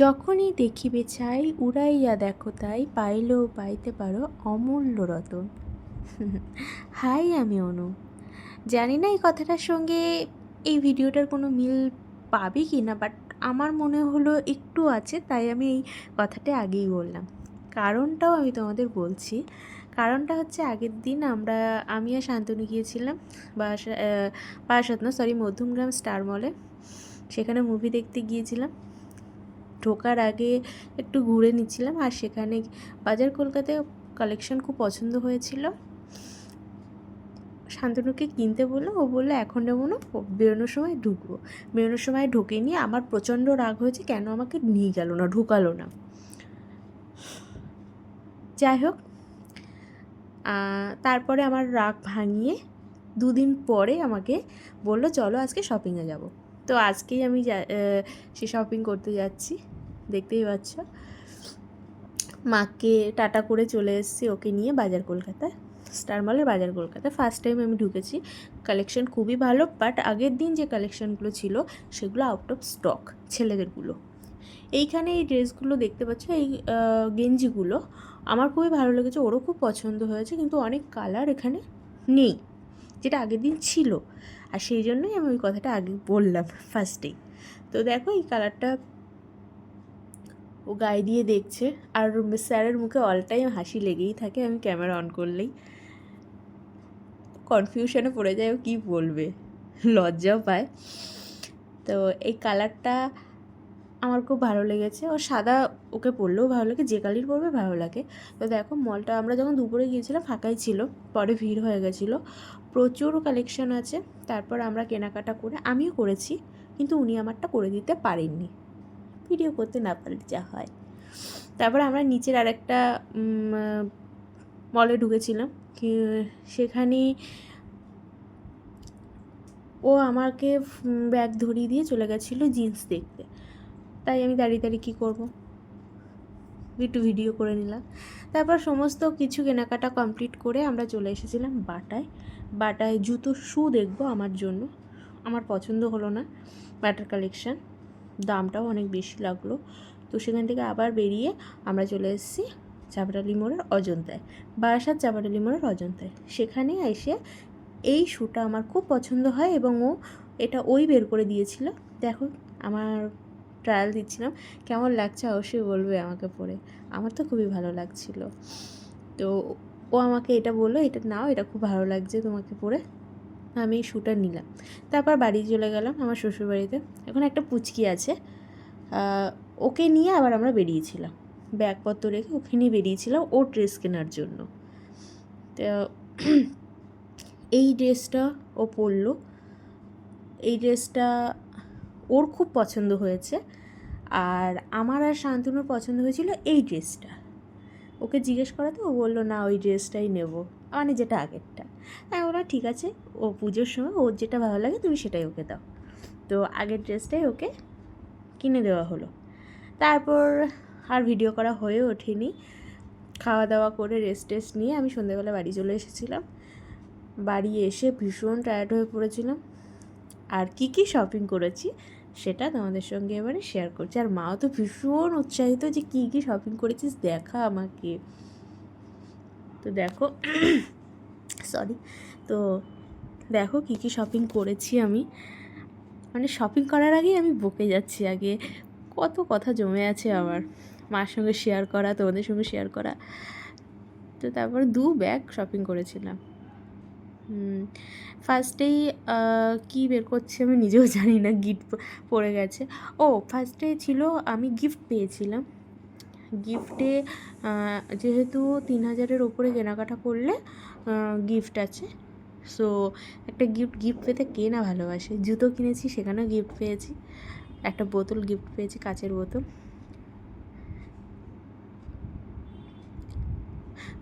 যখনই দেখিবে চাই, উড়াইয়া দেখো তাই, পাইলেও পাইতে পারো অমূল্য রতন। হাই আমি অনু। জানি না এই কথাটার সঙ্গে এই ভিডিওটার কোনো মিল পাবে কি না বাট আমার মনে হলো একটু আছে, তাই আমি এই কথাটা আগেই বললাম। কারণটাও আমি তোমাদের বলছি। কারণটা হচ্ছে আগের দিন আমরা, আমি আর শান্তনু গিয়েছিলাম বাসা বাসাত সরি মধ্যমগ্রাম স্টার মলে। সেখানে মুভি দেখতে গিয়েছিলাম। ঢোকার আগে একটু ঘুরে নিচ্ছিলাম। আর সেখানে বাজার কলকাতায় কালেকশন খুব পছন্দ হয়েছিল। শান্তনুকে কিনতে বলল, ও বলল, এখন নেব না, বেরোনোর সময় ঢুকবো। বেরোনোর সময় ঢুকে নিয়ে আমার প্রচণ্ড রাগ হয়েছে, কেন আমাকে নিয়ে গেল না, ঢুকালো না। যাই হোক তারপরে আমার রাগ ভাঙিয়ে দুদিন পরে আমাকে বলল, চলো আজকে শপিংয়ে যাব। তো আজকেই আমি সে শপিং করতে যাচ্ছি। দেখতেই পাচ্ছ। মাকে টাটা করে চলে এসেছি ওকে নিয়ে বাজার কলকাতায় স্টার মলের বাজার কলকাতায়। ফার্স্ট টাইম আমি ঢুকেছি। কালেকশন খুবই ভালো বাট আগের দিন যে কালেকশনগুলো ছিল, সেগুলো আউট অফ স্টক ছেলেদেরগুলো। এইখানে এই ড্রেসগুলো দেখতে পাচ্ছ, এই গেঞ্জিগুলো। আমার খুবই ভালো লেগেছে, ওরও খুব পছন্দ হয়েছে, কিন্তু অনেক কালার এখানে নেই, যেটা আগের দিন ছিল। আর সেই জন্যই আমি ওই কথাটা আগে বললাম ফার্স্টেই তো দেখো, এই কালারটা ও গায়ে দিয়ে দেখছে। আর স্যারের মুখে অল টাইম হাসি লেগেই থাকে, আমি ক্যামেরা অন করলেই। কনফিউশনে পড়ে যায় ও কী বলবে, লজ্জাও পায়। তো এই কালারটা আমার খুব ভালো লেগেছে। ও সাদা ওকে পরলেও ভালো লাগে, যে কালির পরবে ভালো লাগে। তো দেখো মলটা আমরা যখন দুপুরে গিয়েছিলাম, ফাঁকাই ছিল, পরে ভিড় হয়ে গেছিল। প্রচুর কালেকশন আছে। তারপর আমরা কেনাকাটা করে, আমিও করেছি, কিন্তু উনি আমারটা করে দিতে পারেননি। ভিডিও করতে না পারলে যা হয়। তারপর আমরা নিচের আরেকটা মলে ঢুকেছিলাম। সেখানে ও আমাকে ব্যাগ ধরিয়ে দিয়ে চলে গেছিল জিন্স দেখতে। তাই আমি দাঁড়িয়ে দাঁড়িয়ে কী করব? একটু ভিডিও করে নিলাম। তারপর সমস্ত কিছু কেনাকাটা কমপ্লিট করে আমরা চলে এসেছিলাম বাটায়। বাটায় জুতো শু দেখব আমার জন্য। আমার পছন্দ হলো না বাটার কালেকশন দামটাও অনেক বেশি লাগল। তো সেখান থেকে আবার বেরিয়ে আমরা চলে এসেছি চাপাটালি মোড়ের অজন্তায় বারাসাত চাপাটালি মোড়ের অজন্তায় সেখানে এসে এই শ্যুটা আমার খুব পছন্দ হয় এবং ও এটা ওই বের করে দিয়েছিল। দেখো, আমার ট্রায়াল দিচ্ছিলাম। কেমন লাগছে অবশ্যই বলবে আমাকে পরে আমার তো খুবই ভালো লাগছিল। তো ও আমাকে এটা বলল, এটা নাও, এটা খুব ভালো লাগছে তোমাকে পরে আমি শ্যুটা নিলাম। তারপর বাড়ি চলে গেলাম আমার শ্বশুরবাড়িতে। এখন একটা পুচকি আছে। ওকে নিয়ে আবার আমরা বেরিয়েছিলাম। ব্যাগপত্র রেখে ওকে নিয়ে বেরিয়েছিলাম ওর ড্রেস কেনার জন্য। তো এই ড্রেসটা ও পরলো। এই ড্রেসটা ওর খুব পছন্দ হয়েছে। আর আমার আর শান্তনুর পছন্দ হয়েছিল এই ড্রেসটা ওকে জিজ্ঞেস করাতে ও বলল, না, ওই ড্রেসটাই নেব। মানে যেটা আগেরটা। হ্যাঁ ওরা ঠিক আছে, ও পুজোর সময় ওর যেটা ভালো লাগে তুমি সেটাই ওকে দাও। তো আগের ড্রেসটাই ওকে কিনে দেওয়া হলো। তারপর আর ভিডিও করা হয়ে ওঠেনি। খাওয়া দাওয়া করে রেস্ট টেস্ট নিয়ে আমি সন্ধ্যেবেলা বাড়ি চলে এসেছিলাম। বাড়ি এসে ভীষণ টায়ার্ড হয়ে পড়েছিলাম। আর কি কি শপিং করেছি সেটা তোমাদের সঙ্গে এবারে শেয়ার করছি। আর মাও তো ভীষণ উৎসাহিত যে কী কী শপিং করেছিস দেখা আমাকে। তো দেখো সরি তো দেখো কী কী শপিং করেছি আমি। মানে শপিং করার আগেই আমি বকে যাচ্ছি আগে। কত কথা জমে আছে আমার মার সঙ্গে শেয়ার করা তোমাদের সঙ্গে শেয়ার করা। তো তারপর দু ব্যাগ শপিং করেছিলাম। ফার্স্টেই কী বের করছি আমি নিজেও জানি না, গিফট পড়ে গেছে। ও ফার্স্টে ছিল আমি গিফট পেয়েছিলাম। গিফটে যেহেতু তিন হাজারের ওপরে কেনাকাটা করলে গিফট আছে। সো একটা গিফট গিফট পেতে কে না ভালোবাসে? জুতো কিনেছি, সেখানেও গিফট পেয়েছি। একটা বোতল গিফট পেয়েছি, কাচের বোতল।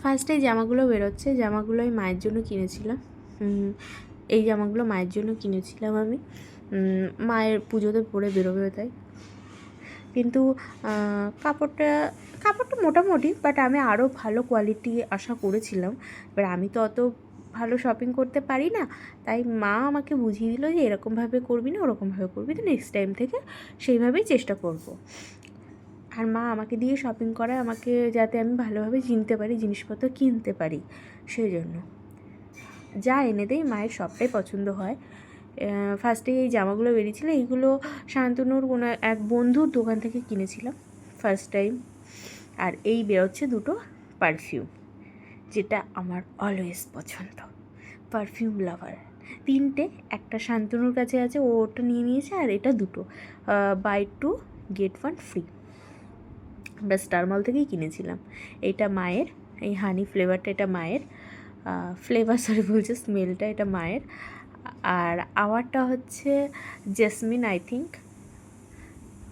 ফার্স্টে জামাগুলো বেরোচ্ছে, জামাগুলো আমি মায়ের জন্য কিনেছিলাম। এই জামাগুলো মায়ের জন্য কিনেছিলাম আমি। মায়ের পুজোতে পরে বেরোবে তাই। কিন্তু কাপড়টা কাপড়টা মোটামুটি বাট আমি আরও ভালো কোয়ালিটি আশা করেছিলাম। এবার আমি তো অত ভালো শপিং করতে পারি না, তাই মা আমাকে বুঝিয়ে দিল যে এরকমভাবে করবি না, ওরকমভাবে করবি। তো নেক্সট টাইম থেকে সেইভাবেই চেষ্টা করব। আর মা আমাকে দিয়ে শপিং করায়, আমাকে যাতে আমি ভালোভাবে চিনতে পারি, জিনিসপত্র কিনতে পারি সেই জন্য যা এনে দেয় মায়ের সবটাই পছন্দ হয়। ফার্স্টে এই জামাগুলো বেরিয়েছিলো, এইগুলো শান্তনুর কোনো এক বন্ধুর দোকান থেকে কিনেছিলাম ফার্স্ট টাইম আর এই বেরোচ্ছে দুটো পারফিউম যেটা আমার অলওয়েজ পছন্দ। পারফিউম লাভার তিনটে, একটা শান্তনুর কাছে আছে, ও ওটা নিয়ে নিয়েছে, আর এটা দুটো। Buy two get one free আমরা স্টার মল থেকেই কিনেছিলাম। এইটা মায়ের, এই হানি ফ্লেভারটা এটা মায়ের ফ্লেভার সরি বলছে স্মেলটা এটা মায়ের। আর আওয়ারটা হচ্ছে জেসমিন আই থিঙ্ক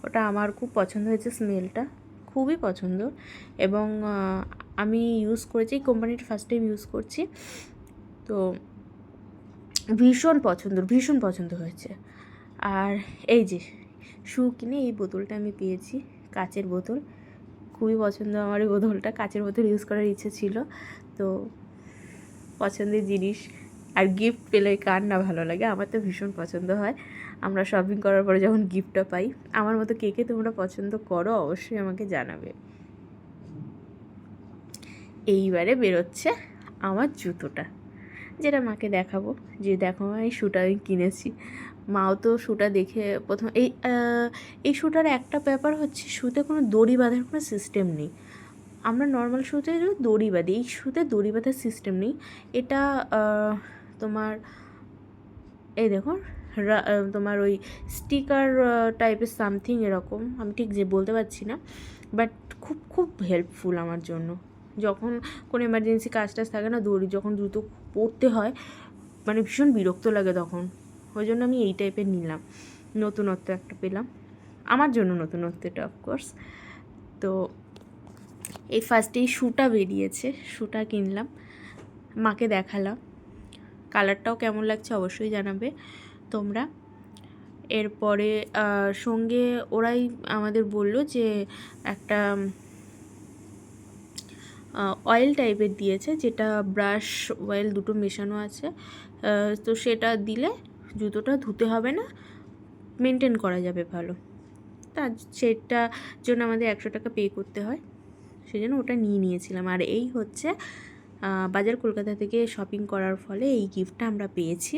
ওটা আমার খুব পছন্দ হয়েছে স্মেলটা খুবই পছন্দ। এবং আমি ইউজ করেছি, এই কোম্পানিটা ফার্স্ট টাইম ইউজ করছি। তো ভীষণ পছন্দ ভীষণ পছন্দ হয়েছে। আর এই যে শু কিনে এই বোতলটা আমি পেয়েছি, কাচের বোতল। খুবই পছন্দ। আমার এই বোতলটা কাচের বোতল ইউজ করার ইচ্ছে ছিল। তো পছন্দের জিনিস আর গিফট পেলে কার না ভালো লাগে? আমার তো ভীষণ পছন্দ হয়। আমরা শপিং করার পরে যখন গিফটটা পাই, আমার মতো কে কে তোমরা পছন্দ করো অবশ্যই আমাকে জানাবে। এইবারে বেরোচ্ছে আমার জুতোটা। যেটা মাকে দেখাবো। যে দেখো এই শ্যুটা আমি কিনেছি। মাও তো শুটা দেখে প্রথম, এই এই শুটার একটা ব্যাপার হচ্ছে শুতে কোনো দড়ি বাঁধার কোনো সিস্টেম নেই। আমরা নর্মাল শ্যুতে দড়ি বাঁধি, এই শ্যুতে দড়ি বাঁধার সিস্টেম নেই। এটা তোমার, এই দেখো তোমার ওই স্টিকার টাইপের সামথিং এরকম, আমি ঠিক যে বলতে পারছি না বাট খুব খুব হেল্পফুল আমার জন্য। যখন কোনো এমার্জেন্সি কাজ টাজ থাকে না, দড়ি যখন দ্রুত পড়তে হয় মানে ভীষণ বিরক্ত লাগে তখন। ওই জন্য আমি এই টাইপের নিলাম। নতুনত্ব একটা পেলাম। আমার জন্য নতুনত্ব এটা অফকোর্স তো এই ফার্স্টে এই শ্যুটা বেরিয়েছে শ্যুটা কিনলাম। মাকে দেখালাম। কালারটাও কেমন লাগছে অবশ্যই জানাবে তোমরা। এরপরে সঙ্গে ওরাই আমাদের বলল যে একটা অয়েল টাইপের দিয়েছে, যেটা ব্রাশ অয়েল দুটো মেশানো আছে। তো সেটা দিলে জুতোটা ধুতে হবে না মেনটেন করা যাবে ভালো। তা সেটা জন্য আমাদের একশো টাকা পে করতে হয় সেই জন্য ওটা নিয়ে নিয়েছিলাম। আর এই হচ্ছে বাজার কলকাতা থেকে শপিং করার ফলে এই গিফটটা আমরা পেয়েছি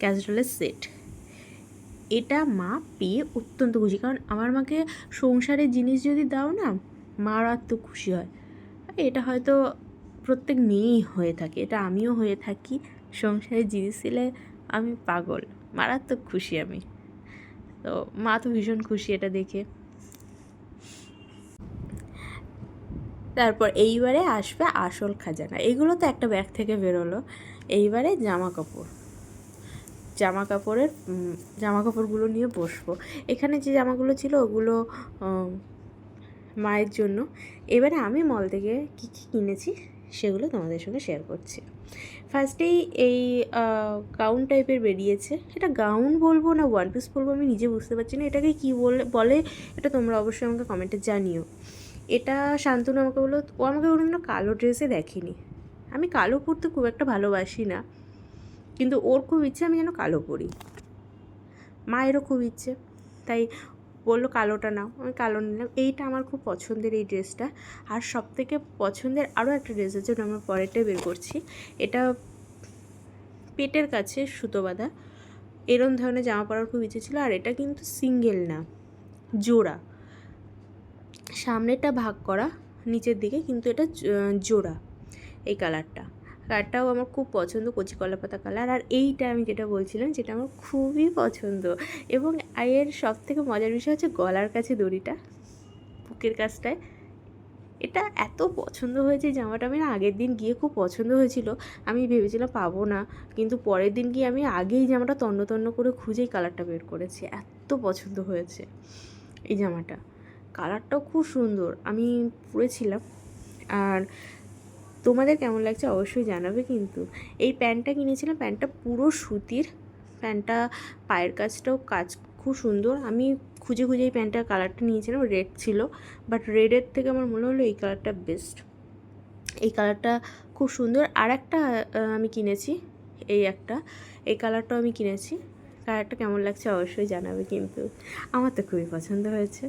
ক্যাসড্রলের সেট এটা মা পেয়ে অত্যন্ত খুশি, কারণ আমার মাকে সংসারের জিনিস যদি দাও না, মার মারাত্মক খুশি হয়। এটা হয়তো প্রত্যেক মেয়েই হয়ে থাকে, এটা আমিও হয়ে থাকি, সংসারের জিনিস দিলে আমি পাগল, মারাত্মক খুশি আমি। তো মা তো ভীষণ খুশি এটা দেখে। তারপর এইবারে আসবে আসল খাজানা। এগুলো তো একটা ব্যাগ থেকে বেরোলো। এইবারে জামা কাপড়। জামা কাপড়ের জামা কাপড়গুলো নিয়ে বসবো। এখানে যে জামাগুলো ছিল ওগুলো মায়ের জন্য। এবারে আমি মল থেকে কী কী কিনেছি? সেগুলো তোমাদের সঙ্গে শেয়ার করছি। ফার্স্টেই এই গাউন টাইপের বেরিয়েছে। এটা গাউন বলব না ওয়ান পিস বলব, আমি নিজে বুঝতে পারছি না। এটাকে কী বলে বলে, এটা তোমরা অবশ্যই আমাকে কমেন্টে জানিও। এটা শান্তনু আমাকে বলল, ও আমাকে কোনো কালো ড্রেসে দেখেনি। আমি কালো পরতে খুব একটা ভালোবাসি না, কিন্তু ওর খুব ইচ্ছে আমি যেন কালো পরি। মায়েরও খুব ইচ্ছে। তাই বলল, কালোটা নাও। আমি কালো নিলাম। এইটা আমার খুব পছন্দের এই ড্রেসটা। আর সব থেকে পছন্দের আরও একটা ড্রেস আছে, ওটা আমরা পরেরটাই বের করছি। এটা পেটের কাছে সুতো বাঁধা। এরম ধরনের জামা পরার খুব ইচ্ছে ছিল, আর এটা কিন্তু সিঙ্গেল না, জোড়া। সামনেটা ভাগ করা, নিচের দিকে, কিন্তু এটা জোড়া, এই কালারটা। কালারটাও আমার খুব পছন্দ, কচি কলা পাতা কালার। আর এইটা আমি যেটা বলছিলাম, যেটা আমার খুবই পছন্দ। এবং এর সব থেকে মজার বিষয় হচ্ছে গলার কাছে দড়িটা, বুকের কাছটায়। এটা এত পছন্দ হয়েছে জামাটা, আমি আগের দিন গিয়ে খুব পছন্দ হয়েছিল। আমি ভেবেছিলাম পাবো না, কিন্তু পরের দিন গিয়ে আমি আগেই জামাটা তন্ন তন্ন করে খুঁজেই কালারটা বের করেছি। এত পছন্দ হয়েছে এই জামাটা। কালারটাও খুব সুন্দর, আমি পরেছিলাম। আর তোমাদের কেমন লাগছে অবশ্যই জানাবে কিন্তু। এই প্যান্টটা কিনেছিলাম, প্যান্টটা পুরো সুতির। প্যান্টটা পায়ের কাজটাও কাজ খুব সুন্দর। আমি খুঁজে খুঁজে এই প্যান্টটার কালারটা নিয়েছিলাম, রেড ছিল। বাট রেডের থেকে আমার মনে হলো এই কালারটা বেস্ট। এই কালারটা খুব সুন্দর। আর একটা আমি কিনেছি, এই একটা। এই কালারটাও আমি কিনেছি। কালারটা কেমন লাগছে অবশ্যই জানাবে কিন্তু। আমার তো খুবই পছন্দ হয়েছে।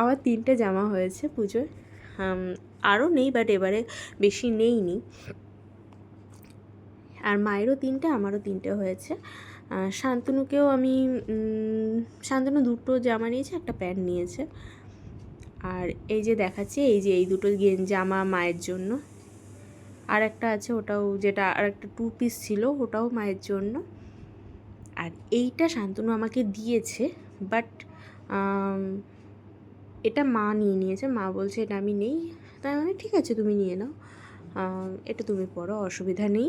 আমার তিনটে জামা হয়েছে পুজোয়। আরও নেই বাট এবারে বেশি নেইনি। আর মায়েরও তিনটে, আমারও তিনটে হয়েছে। শান্তনুকেও আমি শান্তনু দুটো জামা নিয়েছে, একটা প্যান্ট নিয়েছে। আর এই যে দেখাচ্ছে, এই যে এই দুটো জামা মায়ের জন্য। আর একটা আছে ওটাও, যেটা আর একটা টু পিস ছিল, ওটাও মায়ের জন্য। আর এইটা শান্তনু আমাকে দিয়েছে বাট এটা মা নিয়ে নিয়েছে। মা বলছে, এটা আমি নেই। তাই মানে ঠিক আছে, তুমি নিয়ে নাও। এটা তুমি পড়ো, অসুবিধা নেই।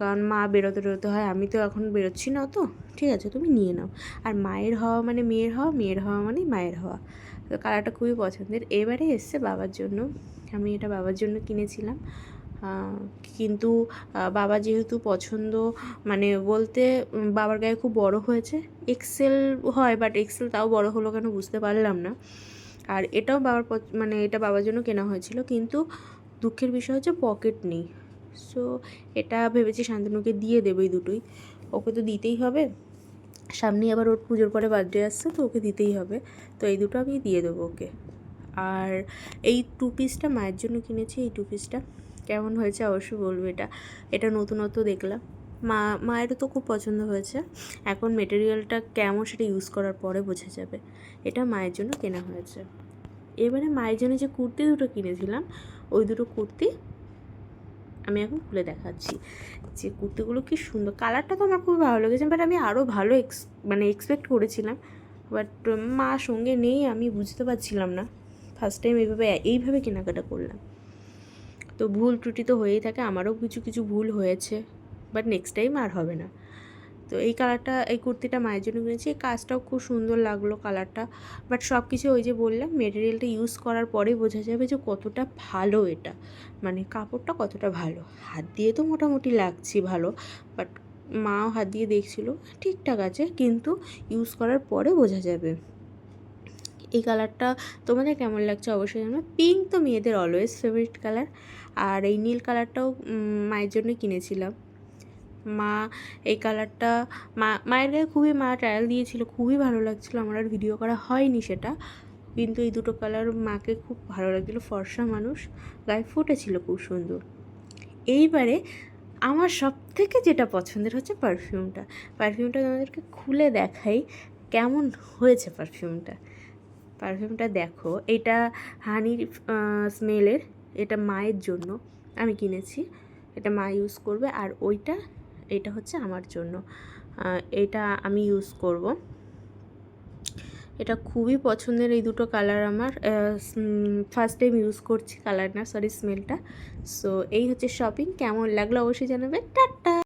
কারণ মা বেরোতে বেরোতে হয়, আমি তো এখন বেরোচ্ছি না তো। ঠিক আছে, তুমি নিয়ে নাও। আর মায়ের হওয়া মানে মেয়ের হওয়া মেয়ের হওয়া মানে মায়ের হওয়া। তো কালারটা খুবই পছন্দের। এবারে এসছে বাবার জন্য। আমি এটা বাবার জন্য কিনেছিলাম। কিন্তু বাবা যেহেতু পছন্দ মানে বলতে বাবার গায়ে খুব বড় হয়েছে। এক্সেল হয়, বাট এক্সেল তাও বড় হলো কেন বুঝতে পারলাম না। আর এটাও বাবার মানে এটা বাবার জন্য কেনা হয়েছিল, কিন্তু দুঃখের বিষয় হচ্ছে পকেট নেই। সো এটা ভেবেছি শান্তনুকে দিয়ে দেবো এই দুটোই। ওকে তো দিতেই হবে। সামনেই আবার ওর পুজোর পরে বার্থডে আসছে, তো ওকে দিতেই হবে। তো এই দুটো আমি দিয়ে দেবো ওকে। আর এই টু পিসটা মায়ের জন্য কিনেছি, এই টু। পিসটা কেমন হয়েছে অবশ্যই বলব এটা। এটা নতুনত্ব দেখলাম। মা, মায়েরও তো খুব পছন্দ হয়েছে। এখন মেটেরিয়ালটা কেমন সেটা ইউজ করার পরে বোঝা যাবে। এটা মায়ের জন্য কেনা হয়েছে। এবারে মায়ের জন্য যে কুর্তি দুটো কিনেছিলাম, ওই দুটো কুর্তি আমি এখন খুলে দেখাচ্ছি। যে কুর্তিগুলো কি সুন্দর কালারটা তো আমার খুব ভালো লেগেছে বাট আমি আরও ভালো এক্স মানে এক্সপেক্ট করেছিলাম। বাট মা সঙ্গে নেই, আমি বুঝতে পারছিলাম না। ফার্স্ট টাইম এইভাবে এইভাবে কেনাকাটা করলাম। তো ভুল ত্রুটি তো হয়েই থাকে, আমারও কিছু কিছু ভুল হয়েছে। বাট নেক্সট টাইম আর হবে না। তো এই কালারটা, এই কুর্তিটা মায়ের জন্য কিনেছি। এই কাজটাও খুব সুন্দর লাগল কালারটা। বাট সব কিছু ওই যে বললাম, মেটেরিয়ালটা ইউজ করার পরেই বোঝা যাবে যে কতটা ভালো এটা। মানে কাপড়টা কতটা ভালো। হাত দিয়ে তো মোটামুটি লাগছে ভালো, বাট মাও হাত দিয়ে দেখছিল, ঠিকঠাক আছে, কিন্তু ইউজ করার পরে বোঝা যাবে। এই কালারটা তোমাদের কেমন লাগছে অবশ্যই জানাবে। পিঙ্ক তো মেয়েদের অলওয়েজ ফেভারিট কালার আর এই নীল কালারটাও মায়ের জন্য কিনেছিলাম। মা, এই কালারটা মা, মায়ের গায়ে খুবই মা ট্রায়াল দিয়েছিল, খুবই ভালো লাগছিল, আমার আর ভিডিও করা হয়নি সেটা। কিন্তু এই দুটো কালার মাকে খুব ভালো লাগছিল, ফর্সা মানুষ, গায়ে ফুটেছিল খুব সুন্দর। এইবারে আমার সব থেকে যেটা পছন্দের হচ্ছে পারফিউমটা পারফিউমটা তোমাদেরকে খুলে দেখাই কেমন হয়েছে পারফিউমটা পারফিউমটা দেখো, এটা হানির স্মেলের এটা মায়ের জন্য আমি কিনেছি। এটা মা ইউজ করবে, আর ওইটা এটা হচ্ছে আমার জন্য। এটা আমি ইউজ করব। এটা খুবই পছন্দের এই দুটো কালার আমার। ফার্স্ট টাইম ইউজ করছি কালার না সরি স্মেলটা সো এই হচ্ছে শপিং কেমন লাগল অবশ্যই জানাবে টাটা!